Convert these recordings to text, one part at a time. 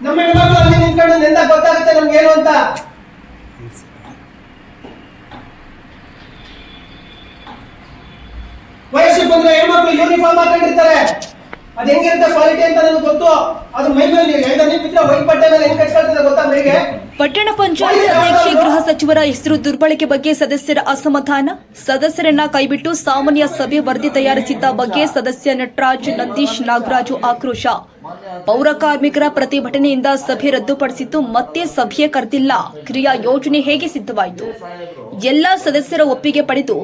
ನಮ್ಮ ಹೆಣ್ಮಕ್ಳು ಅಲ್ಲಿ ನಿಂತ್ಕೊಂಡು ನಿಂದ ಗೊತ್ತಾಗುತ್ತೆ ನಮ್ಗೆ ಏನು ಅಂತ. ವಯಸ್ಸು ಬಂದ್ರೆ ಹೆಣ್ಮಕ್ಳು ಯೂನಿಫಾರ್ಮ್ ಹಾಕೊಂಡಿರ್ತಾರೆ. ಅದ್ ಹೆಂಗಿರುತ್ತೆ ಕ್ವಾಲಿಟಿ ಅಂತ ನನಗೆ ಗೊತ್ತು. ಅದು ಮೈ ಮೇಲೆ ಪಟ್ಟಣ ಪಂಚಾಯತ್ ಅಧ್ಯಕ್ಷೆ ಗೃಹ ಸಚಿವರ ಹೆಸರು ದುರ್ಬಳಕೆ ಬಗ್ಗೆ ಸದಸ್ಯರ ಅಸಮಾಧಾನ? ಸದಸ್ಯರನ್ನ ಕೈಬಿಟ್ಟು ಸಾಮಾನ್ಯ ಸಭೆ ವರದಿ ತಯಾರಿಸಿದ್ದ ಬಗ್ಗೆ ಸದಸ್ಯ ನಟರಾಜ್ ನಂದೀಶ್ ನಾಗರಾಜು ಆಕ್ರೋಶ. ಪೌರ ಕಾರ್ಮಿಕರ ಪ್ರತಿಭಟನೆಯಿಂದ ಸಭೆ ರದ್ದುಪಡಿಸಿದ್ದು ಮತ್ತೆ ಸಭೆ ಕರೆದಿಲ್ಲ. ಕ್ರಿಯಾ ಯೋಜನೆ ಹೇಗೆ ಸಿದ್ಧವಾಯಿತು? ಎಲ್ಲಾ ಸದಸ್ಯರ ಒಪ್ಪಿಗೆ ಪಡೆದು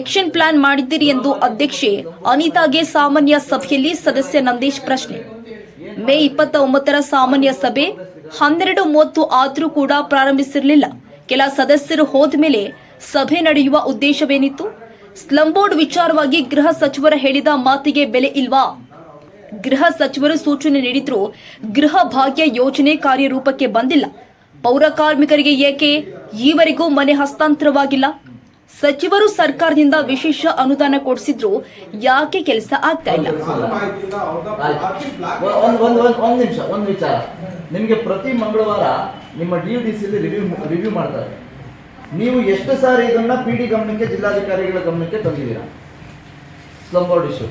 ಎಕ್ಷನ್ ಪ್ಲಾನ್ ಮಾಡಿದ್ದೀರಿ ಎಂದು ಅಧ್ಯಕ್ಷೆ ಅನಿತಾಗೆ ಸಾಮಾನ್ಯ ಸಭೆಯಲ್ಲಿ ಸದಸ್ಯ ನಂದೀಶ್ ಪ್ರಶ್ನೆ. ಮೇ ಇಪ್ಪತ್ತ ಒಂಬತ್ತರ ಸಾಮಾನ್ಯ ಸಭೆ ಹನ್ನೆರಡು ಮೂವತ್ತು ಆದರೂ ಕೂಡ ಪ್ರಾರಂಭಿಸಿರಲಿಲ್ಲ. ಕೆಲ ಸದಸ್ಯರು ಹೋದ ಮೇಲೆ ಸಭೆ ನಡೆಯುವ ಉದ್ದೇಶವೇನಿತ್ತು? ಸ್ಲಂ ಬೋರ್ಡ್ ವಿಚಾರವಾಗಿ ಗೃಹ ಸಚಿವರ ಹೇಳಿದ ಮಾತಿಗೆ ಬೆಲೆ ಇಲ್ವಾ? ಗೃಹ ಸಚಿವರು ಸೂಚನೆ ನೀಡಿದ್ರು, ಗೃಹ ಭಾಗ್ಯ ಯೋಜನೆ ಕಾರ್ಯರೂಪಕ್ಕೆ ಬಂದಿಲ್ಲ. ಪೌರ ಕಾರ್ಮಿಕರಿಗೆ ಏಕೆ? ಈವರೆಗೂ ಮನೆ ಹಸ್ತಾಂತರವಾಗಿಲ್ಲ. ಸಚಿವರು ಸರ್ಕಾರದಿಂದ ವಿಶೇಷ ಅನುದಾನ ಕೊಡಿಸಿದ್ರು ಯಾಕೆ ಕೆಲಸ ಆಗ್ತಾ ಇಲ್ಲ? ಒಂದು ಒಂದು ಒಂದು ಒಂದು ನಿಮಿಷ ಒಂದು ವಿಚಾರ. ನಿಮಗೆ ಪ್ರತಿ ಮಂಗಳವಾರ ನಿಮ್ಮ ಡಿ ಡಿ ಸಿಲಿ ರಿವ್ಯೂ ರಿವ್ಯೂ ಮಾಡ್ತಾರೆ. ನೀವು ಎಷ್ಟು ಸಾರಿ ಇದನ್ನ ಪಿ ಡಿ ಗಮನಕ್ಕೆ ಜಿಲ್ಲಾಧಿಕಾರಿಗಳ ಗಮನಕ್ಕೆ ತಂದಿದ್ದೀರಾ? Slum board issue.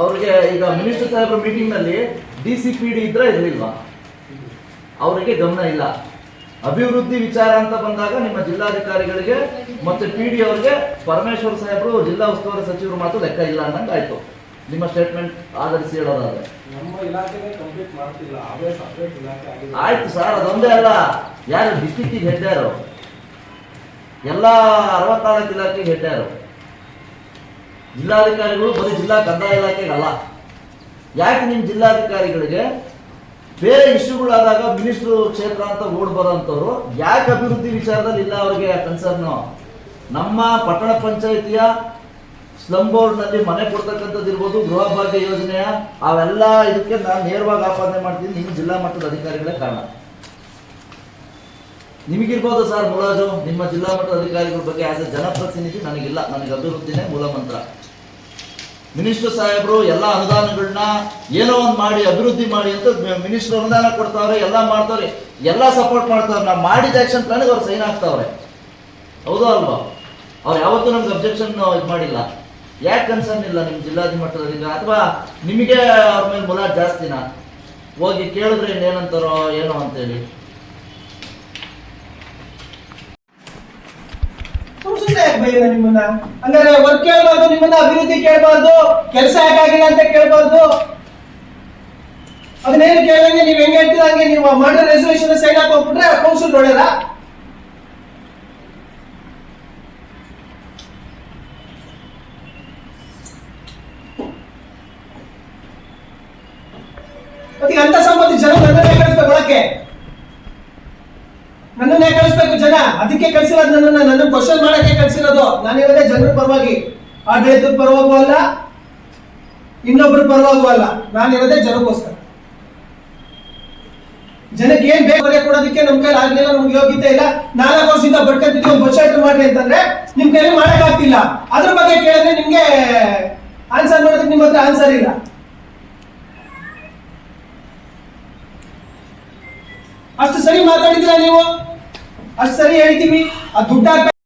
ಅವ್ರಿಗೆ ಈಗ ಮಿನಿಸ್ಟರ್ ಸಾಹೇಬ್ರ ಮೀಟಿಂಗ್ನಲ್ಲಿ ಡಿ ಸಿ ಪಿ ಡಿ ಇದ್ರೆ ಇರಲಿಲ್ವಾ? ಅವರಿಗೆ ಗಮನ ಇಲ್ಲ. ಅಭಿವೃದ್ಧಿ ವಿಚಾರ ಅಂತ ಬಂದಾಗ ನಿಮ್ಮ ಜಿಲ್ಲಾಧಿಕಾರಿಗಳಿಗೆ ಮತ್ತೆ ಪಿ ಡಿ ಅವರಿಗೆ ಪರಮೇಶ್ವರ್ ಸಾಹೇಬರು ಜಿಲ್ಲಾ ಉಸ್ತುವಾರಿ ಸಚಿವರು ಮಾತ್ರ ಲೆಕ್ಕ ಇಲ್ಲ ಅನ್ನಂಗೆ ಆಯ್ತು. ನಿಮ್ಮ ಸ್ಟೇಟ್ಮೆಂಟ್ ಆಧರಿಸಿ ಹೇಳೋದಾದ್ರೆ. ಆಯ್ತು ಸರ್ ಅದೊಂದೇ ಅಲ್ಲ. ಯಾರು ಡಿಸ್ಟಿಕ್ಕಿಗೆ ಹೆಡ್ಡಾರು ಎಲ್ಲ ಅರವತ್ನಾಲ್ಕು ಇಲಾಖೆಗೆ ಹೆಡ್ಡಾರು ಜಿಲ್ಲಾಧಿಕಾರಿಗಳು ಬರೀ ಜಿಲ್ಲಾ ಕಂದಾಯ ಇಲಾಖೆಗೆ ಅಲ್ಲ ಯಾಕೆ ನಿಮ್ಮ ಜಿಲ್ಲಾಧಿಕಾರಿಗಳಿಗೆ ಬೇರೆ ಇಶ್ಯೂಗಳಾದಾಗ ಮಿನಿಸ್ಟ್ರು ಕ್ಷೇತ್ರ ಅಂತ ಓಡ್ ಬರೋಂಥವ್ರು ಯಾಕೆ ಅಭಿವೃದ್ಧಿ ವಿಚಾರದಲ್ಲಿ ಇಲ್ಲ ಅವರಿಗೆ ಕನ್ಸರ್ನು ನಮ್ಮ ಪಟ್ಟಣ ಪಂಚಾಯಿತಿಯ ಸ್ಲಮ್ ಬೋರ್ಡ್ನಲ್ಲಿ ಮನೆ ಕೊಡ್ತಕ್ಕಂಥದ್ದು ಇರ್ಬೋದು, ಗೃಹ ಭಾಗ್ಯ ಯೋಜನೆಯ, ಅವೆಲ್ಲ ಇದಕ್ಕೆ ನಾನು ನೇರವಾಗಿ ಆಪಾದನೆ ಮಾಡ್ತೀನಿ ನಿಮ್ಮ ಜಿಲ್ಲಾ ಮಟ್ಟದ ಅಧಿಕಾರಿಗಳೇ ಕಾರಣ. ನಿಮಗಿರ್ಬೋದು ಸರ್ ಮುಲಾಜು ನಿಮ್ಮ ಜಿಲ್ಲಾ ಮಟ್ಟದ ಅಧಿಕಾರಿಗಳ ಬಗ್ಗೆ ಆಸ್ ಎ ಜನಪ್ರತಿನಿಧಿ ನನಗಿಲ್ಲ, ನನಗೆ ಅಭಿವೃದ್ಧಿನೇ ಮೂಲ ಮಂತ್ರ. ಮಿನಿಸ್ಟರ್ ಸಾಹೇಬರು ಎಲ್ಲ ಅನುದಾನಗಳನ್ನ ಏನೋ ಒಂದು ಮಾಡಿ, ಅಭಿವೃದ್ಧಿ ಮಾಡಿ ಅಂತ ಮಿನಿಸ್ಟರ್ ಅನುದಾನ ಕೊಡ್ತಾವ್ರೆ, ಎಲ್ಲ ಮಾಡ್ತಾವ್ರೆ, ಎಲ್ಲ ಸಪೋರ್ಟ್ ಮಾಡ್ತಾವ್ರೆ. ನಾವು ಮಾಡಿದ ಆಕ್ಷನ್ ಪ್ಲಾನಿಗೆ ಅವ್ರು ಸೈನ್ ಆಗ್ತಾವ್ರೆ. ಹೌದಾ ಅಲ್ವಾ? ಅವ್ರು ಯಾವತ್ತೂ ನಮ್ಗೆ ಅಬ್ಜೆಕ್ಷನ್ ಇದು ಮಾಡಿಲ್ಲ. ಯಾಕೆ ಕನ್ಸರ್ನ್ ಇಲ್ಲ ನಿಮ್ಮ ಜಿಲ್ಲಾಧಿ ಮಟ್ಟದಲ್ಲಿ ಅಥವಾ ನಿಮಗೆ ಅವ್ರ ಮೇಲೆ ಮುಲಾಜ್ ಜಾಸ್ತಿನ? ಹೋಗಿ ಕೇಳಿದ್ರೆ ಇನ್ನೇನಂತಾರೋ ಏನೋ ಅಂತೇಳಿ. ಯಾಕೆ ಬೈಯೋದು ನಿಮ್ಮನ್ನ. ಹಂಗಾರೆ ವರ್ಕ್ ಕೇಳಬಾರ್ದು, ನಿಮ್ಮನ್ನ ಅಭಿವೃದ್ಧಿ ಕೇಳಬಾರ್ದು, ಕೆಲಸ ಯಾಕಾಗಿಲ್ಲ ಅಂತ ಕೇಳಬಾರ್ದು. ಅದನ್ನೇನು ಕೇಳಂಗೆ ನೀವು ಹೆಂಗ್ ಹೇಳ್ತೀರ ಹಂಗೆ ನೀವು ಮಾಡೋ ರೆಸಲ್ಯೂಷನ್ ಸೈನ್ ಹಾಕಿ ಹೋಗ್ಬಿಟ್ರೆ ಕೌನ್ಸಿಲ್ ನೋಡ್ಯಾರ ಅಂತ ಸಂಬಂಧಿ ಜನ ಒಳಕ್ಕೆ. ನನ್ನನ್ನೇ ಕಳಿಸ್ಬೇಕು ಜನ? ಅದಕ್ಕೆ ಕಳಿಸಿರೋದು ನನ್ನನ್ನ. ನನ್ನ ಕ್ವಶನ್ ಮಾಡಕ್ಕೆ ಕಳ್ಸಿರೋದು. ನಾನಿರೋದೇ ಜನರ ಪರವಾಗಿ. ಆಡಳಿತದ ಪರವಾಗೂ ಅಲ್ಲ, ಇನ್ನೊಬ್ರು ಪರವಾಗೂ ಅಲ್ಲ. ನಾನಿರೋದೇ ಜನಕ್ಕೋಸ್ಕರ. ಜನಕ್ಕೆ ಏನ್ ಬೇಕು ಬರೆ ಕೊಡೋದಕ್ಕೆ ನಮ್ ಕೈಲಿ ಆಗ್ಲಿಲ್ಲ, ನಮ್ಗೆ ಯೋಗ್ಯತೆ ಇಲ್ಲ. ನಾಲ್ಕು ವರ್ಷದಿಂದ ಬಡ್ಕಂತಿದ್ವಿ, ಒಂದು ಶೆಲ್ಟರ್ ಮಾಡ್ರಿ ಅಂತಂದ್ರೆ ನಿಮ್ ಕೈಲಿ ಮಾಡಕ್ ಆಗ್ತಿಲ್ಲ. ಅದ್ರ ಬಗ್ಗೆ ಕೇಳಿದ್ರೆ ನಿಮ್ಗೆ ಆನ್ಸರ್ ನೋಡಿದ್ರೆ ನಿಮ್ಮ ಹತ್ರ ಆನ್ಸರ್ ಇಲ್ಲ. ಅಷ್ಟು ಸರಿ ಮಾತಾಡಿದಿರ ನೀವು? ಅಷ್ಟು ಸರಿ ಹೇಳ್ತೀವಿ ಆ ದುಡ್ಡು